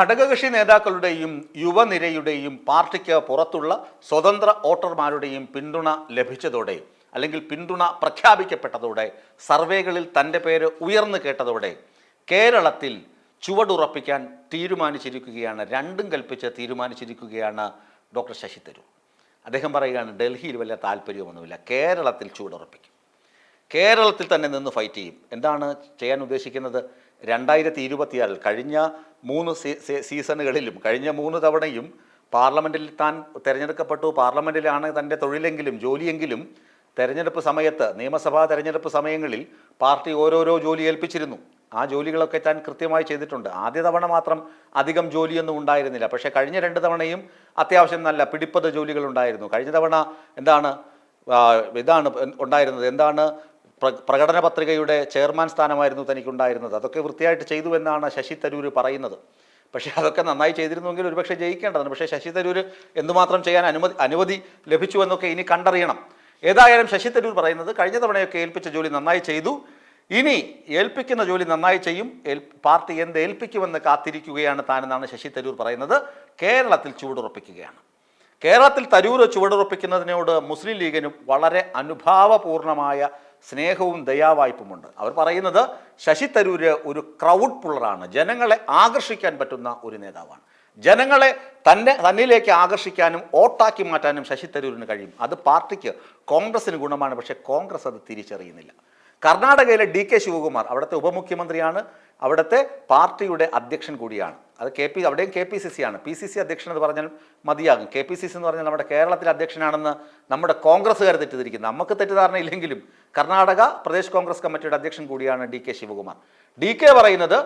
ഘടകകക്ഷി നേതാക്കളുടെയും യുവനിരയുടെയും പാർട്ടിക്ക് പുറത്തുള്ള സ്വതന്ത്ര വോട്ടർമാരുടെയും പിന്തുണ ലഭിച്ചതോടെ അല്ലെങ്കിൽ പിന്തുണ പ്രഖ്യാപിക്കപ്പെട്ടതോടെ സർവേകളിൽ തന്റെ പേര് ഉയർന്നു കേട്ടതോടെ കേരളത്തിൽ ചുവടുറപ്പിക്കാൻ തീരുമാനിച്ചിരിക്കുകയാണ് രണ്ടും കൽപ്പിച്ച് തീരുമാനിച്ചിരിക്കുകയാണ് ഡോക്ടർ ശശി തരൂർ. അദ്ദേഹം പറയുകയാണ് ഡൽഹിയിൽ വലിയ താല്പര്യമൊന്നുമില്ല കേരളത്തിൽ ചുവടുറപ്പിക്കും. കേരളത്തിൽ തന്നെ നിന്ന് ഫൈറ്റ് ചെയ്യും. എന്താണ് ചെയ്യാൻ ഉദ്ദേശിക്കുന്നത്? രണ്ടായിരത്തി ഇരുപത്തിയാറിൽ കഴിഞ്ഞ മൂന്ന് സീസണുകളിലും കഴിഞ്ഞ മൂന്ന് തവണയും പാർലമെന്റിൽ താൻ തിരഞ്ഞെടുക്കപ്പെട്ടു. പാർലമെന്റിലാണ് തന്റെ തൊഴിലെങ്കിലും ജോലിയെങ്കിലും തെരഞ്ഞെടുപ്പ് സമയത്ത് നിയമസഭാ തെരഞ്ഞെടുപ്പ് സമയങ്ങളിൽ പാർട്ടി ഓരോരോ ജോലി ഏൽപ്പിച്ചിരുന്നു. ആ ജോലികളൊക്കെ താൻ കൃത്യമായി ചെയ്തിട്ടുണ്ട്. ആദ്യ തവണ മാത്രം അധികം ജോലിയൊന്നും ഉണ്ടായിരുന്നില്ല. പക്ഷേ കഴിഞ്ഞ രണ്ട് തവണയും അത്യാവശ്യം നല്ല പിടിപ്പത് ജോലികൾ ഉണ്ടായിരുന്നു കഴിഞ്ഞ തവണ എന്താണ് ഇതാണ് ഉണ്ടായിരുന്നത്. എന്താണ് പ്രകടന പത്രികയുടെ ചെയർമാൻ സ്ഥാനമായിരുന്നു തനിക്കുണ്ടായിരുന്നത്. അതൊക്കെ വൃത്തിയായിട്ട് ചെയ്തു എന്നാണ് ശശി തരൂർ പറയുന്നത്. പക്ഷേ അതൊക്കെ നന്നായി ചെയ്തിരുന്നുവെങ്കിൽ ഒരുപക്ഷെ ജയിക്കേണ്ടതാണ്. പക്ഷേ ശശി തരൂർ എന്തുമാത്രം ചെയ്യാൻ അനുമതി അനുമതി ലഭിച്ചു എന്നൊക്കെ ഇനി കണ്ടറിയണം. ഏതായാലും ശശി തരൂർ പറയുന്നത് കഴിഞ്ഞ തവണയൊക്കെ ഏൽപ്പിച്ച ജോലി നന്നായി ചെയ്തു. ഇനി ഏൽപ്പിക്കുന്ന ജോലി നന്നായി ചെയ്യും. പാർട്ടി എന്ത് ഏൽപ്പിക്കുമെന്ന് കാത്തിരിക്കുകയാണ് താനെന്നാണ് ശശി തരൂർ പറയുന്നത്. കേരളത്തിൽ ചുവടുറപ്പിക്കുകയാണ്. കേരളത്തിൽ തരൂർ ചുവടുറപ്പിക്കുന്നതിനോട് മുസ്ലിം ലീഗിനും വളരെ അനുഭാവപൂർണമായ സ്നേഹവും ദയാവായ്പുമുണ്ട്. അവർ പറയുന്നത് ശശി തരൂര് ഒരു ക്രൗഡ് പുള്ളറാണ് ജനങ്ങളെ ആകർഷിക്കാൻ പറ്റുന്ന ഒരു നേതാവാണ്. ജനങ്ങളെ തന്നെ തന്നിലേക്ക് ആകർഷിക്കാനും ഓട്ടാക്കി മാറ്റാനും ശശി തരൂരിന് കഴിയും. അത് പാർട്ടിക്ക് കോൺഗ്രസിന് ഗുണമാണ്. പക്ഷേ കോൺഗ്രസ് അത് തിരിച്ചറിയുന്നില്ല. കർണാടകയിലെ ഡി കെ ശിവകുമാർ അവിടുത്തെ ഉപമുഖ്യമന്ത്രിയാണ്. അവിടുത്തെ പാർട്ടിയുടെ അധ്യക്ഷൻ കൂടിയാണ്. അത് കെ പി അവിടെയും കെ പി സി സി ആണ്. പി സി സി അധ്യക്ഷൻ എന്ന് പറഞ്ഞാൽ മതിയാകും. കെ പി സി സി എന്ന് പറഞ്ഞാൽ നമ്മുടെ കേരളത്തിലെ അധ്യക്ഷനാണെന്ന് നമ്മുടെ കോൺഗ്രസ്സുകാർ തെറ്റിദ്ധരിക്കുന്നത് നമുക്ക് തെറ്റിദ്ധാരണയില്ലെങ്കിലും കർണാടക പ്രദേശ് കോൺഗ്രസ് കമ്മിറ്റിയുടെ അധ്യക്ഷൻ കൂടിയാണ് D K Shivakumar. D K പറയുന്നത്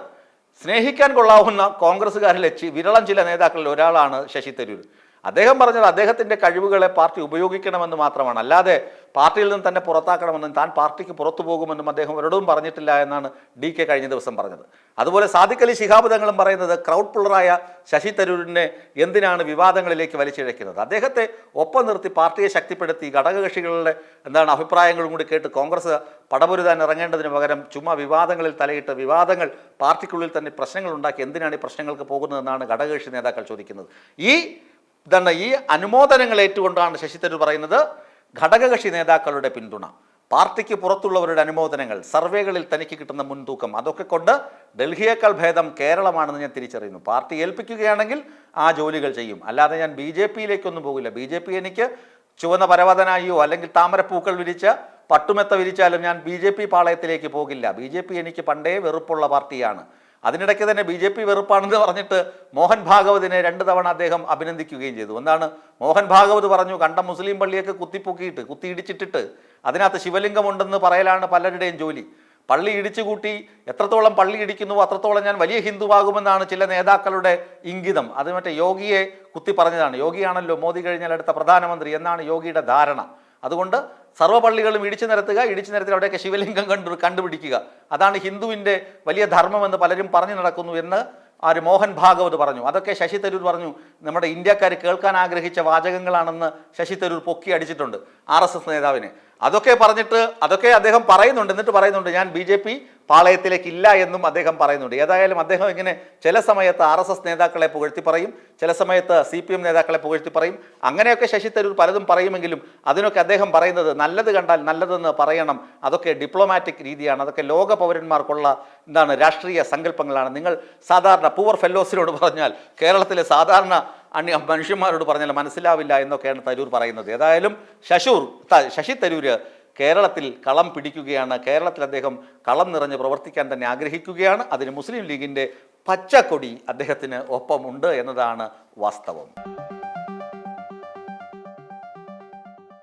സ്നേഹിക്കാൻ കൊള്ളാവുന്ന കോൺഗ്രസ്സുകാരിലെ വിരളം ചില നേതാക്കളിൽ ഒരാളാണ് ശശി തരൂർ. അദ്ദേഹം പറഞ്ഞത് അദ്ദേഹത്തിന്റെ കഴിവുകളെ പാർട്ടി ഉപയോഗിക്കണമെന്ന് മാത്രമാണ്. അല്ലാതെ പാർട്ടിയിൽ നിന്ന് തന്നെ പുറത്താക്കണമെന്നും താൻ പാർട്ടിക്ക് പുറത്തു പോകുമെന്നും അദ്ദേഹം ഒരിടവും പറഞ്ഞിട്ടില്ല എന്നാണ് ഡി കെ കഴിഞ്ഞ ദിവസം പറഞ്ഞത്. അതുപോലെ സാദിഖലി ശിഹാബുദങ്ങളും പറയുന്നത് ക്രൗഡ് പുള്ളറായ ശശി തരൂരിനെ എന്തിനാണ് വിവാദങ്ങളിലേക്ക് വലിച്ചിഴയ്ക്കുന്നത് അദ്ദേഹത്തെ ഒപ്പം നിർത്തി പാർട്ടിയെ ശക്തിപ്പെടുത്തി ഘടകകക്ഷികളുടെ എന്താണ് അഭിപ്രായങ്ങളും കൂടി കേട്ട് കോൺഗ്രസ് പടപൊരുതാൻ ഇറങ്ങേണ്ടതിന് പകരം ചുമ്മാ വിവാദങ്ങളിൽ തലയിട്ട് വിവാദങ്ങൾ പാർട്ടിക്കുള്ളിൽ തന്നെ പ്രശ്നങ്ങൾ ഉണ്ടാക്കി എന്തിനാണ് ഈ പ്രശ്നങ്ങൾക്ക് പോകുന്നതെന്നാണ് ഘടകകക്ഷി നേതാക്കൾ ചോദിക്കുന്നത്. ഈ ഇതാണ് ഈ അനുമോദനങ്ങൾ ഏറ്റുകൊണ്ടാണ് ശശി തരൂർ പറയുന്നത് ഘടകകക്ഷി നേതാക്കളുടെ പിന്തുണ. പാർട്ടിക്ക് പുറത്തുള്ളവരുടെ അനുമോദനങ്ങൾ സർവേകളിൽ തനിക്ക് കിട്ടുന്ന മുൻതൂക്കം അതൊക്കെ കൊണ്ട് ഡൽഹിയേക്കാൾ ഭേദം കേരളമാണെന്ന് ഞാൻ തിരിച്ചറിയുന്നു. പാർട്ടി ഏൽപ്പിക്കുകയാണെങ്കിൽ ആ ജോലികൾ ചെയ്യും. അല്ലാതെ ഞാൻ ബി ജെ പിയിലേക്കൊന്നും പോകില്ല. ബി ജെ പി എനിക്ക് ചുവന്ന പരവതനായോ അല്ലെങ്കിൽ താമരപ്പൂക്കൾ വിരിച്ച പട്ടുമെത്ത വിരിച്ചാലും ഞാൻ ബി ജെ പി പാളയത്തിലേക്ക് പോകില്ല. ബി ജെ പി എനിക്ക് പണ്ടേ വെറുപ്പുള്ള പാർട്ടിയാണ്. അതിനിടയ്ക്ക് തന്നെ ബി ജെ പി വെറുപ്പാണെന്ന് പറഞ്ഞിട്ട് മോഹൻ ഭാഗവതിനെ രണ്ട് തവണ അദ്ദേഹം അഭിനന്ദിക്കുകയും ചെയ്തു. എന്താണ്? മോഹൻ ഭാഗവത് പറഞ്ഞു കണ്ട മുസ്ലിം പള്ളിയൊക്കെ കുത്തിപ്പൊക്കിയിട്ട് കുത്തിയിടിച്ചിട്ടിട്ട് അതിനകത്ത് ശിവലിംഗമുണ്ടെന്ന് പറയലാണ് പലരുടെയും ജോലി. പള്ളി ഇടിച്ചുകൂട്ടി എത്രത്തോളം പള്ളി ഇടിക്കുന്നുവോ അത്രത്തോളം ഞാൻ വലിയ ഹിന്ദുവാകുമെന്നാണ് ചില നേതാക്കളുടെ ഇംഗിതം. അത് മറ്റേ യോഗിയെ കുത്തി പറഞ്ഞതാണ്. യോഗിയാണല്ലോ മോദി കഴിഞ്ഞാൽ അടുത്ത പ്രധാനമന്ത്രി എന്നാണ് യോഗിയുടെ ധാരണ. അതുകൊണ്ട് സർവപള്ളികളും ഇടിച്ചു നിരത്തുക ഇടിച്ചു നിരത്തി അവിടെയൊക്കെ ശിവലിംഗം കണ്ടു കണ്ടുപിടിക്കുക. അതാണ് ഹിന്ദുവിന്റെ വലിയ ധർമ്മമെന്ന് പലരും പറഞ്ഞു നടക്കുന്നു എന്ന് ആര് മോഹൻ ഭാഗവത് പറഞ്ഞു. അതൊക്കെ ശശി തരൂർ പറഞ്ഞു. നമ്മുടെ ഇന്ത്യക്കാർ കേൾക്കാൻ ആഗ്രഹിച്ച വാചകങ്ങളാണെന്ന് ശശി തരൂർ പൊക്കി അടിച്ചിട്ടുണ്ട് ആർ നേതാവിനെ. അതൊക്കെ പറഞ്ഞിട്ട് അതൊക്കെ അദ്ദേഹം പറയുന്നുണ്ട്. എന്നിട്ട് പറയുന്നുണ്ട് ഞാൻ ബി ജെ പി പാളയത്തിലേക്ക് ഇല്ല എന്നും അദ്ദേഹം പറയുന്നുണ്ട്. ഏതായാലും അദ്ദേഹം ഇങ്ങനെ ചില സമയത്ത് ആർ എസ് എസ് നേതാക്കളെ പുകഴ്ത്തി പറയും ചില സമയത്ത് സി പി എം നേതാക്കളെ പുകഴ്ത്തി പറയും. അങ്ങനെയൊക്കെ ശശി തരൂർ പലതും പറയുമെങ്കിലും അതിനൊക്കെ അദ്ദേഹം പറയുന്നത് നല്ലത് കണ്ടാൽ നല്ലതെന്ന് പറയണം. അതൊക്കെ ഡിപ്ലോമാറ്റിക് രീതിയാണ്. അതൊക്കെ ലോക പൗരന്മാർക്കുള്ള എന്താണ് രാഷ്ട്രീയ സങ്കല്പങ്ങളാണ്. നിങ്ങൾ സാധാരണ പൂവർ ഫെല്ലോസിനോട് പറഞ്ഞാൽ കേരളത്തിലെ സാധാരണ അന്യ മനുഷ്യന്മാരോട് പറഞ്ഞാൽ മനസ്സിലാവില്ല എന്നൊക്കെയാണ് തരൂർ പറയുന്നത്. ഏതായാലും ശശൂർ ശശി തരൂർ കേരളത്തിൽ കളം പിടിക്കുകയാണ്. കേരളത്തിൽ അദ്ദേഹം കളം നിറഞ്ഞ് പ്രവർത്തിക്കാൻ തന്നെ ആഗ്രഹിക്കുകയാണ്. അതിന് മുസ്ലിം ലീഗിന്റെ പച്ചക്കൊടി അദ്ദേഹത്തിന് ഒപ്പമുണ്ട് എന്നതാണ് വാസ്തവം.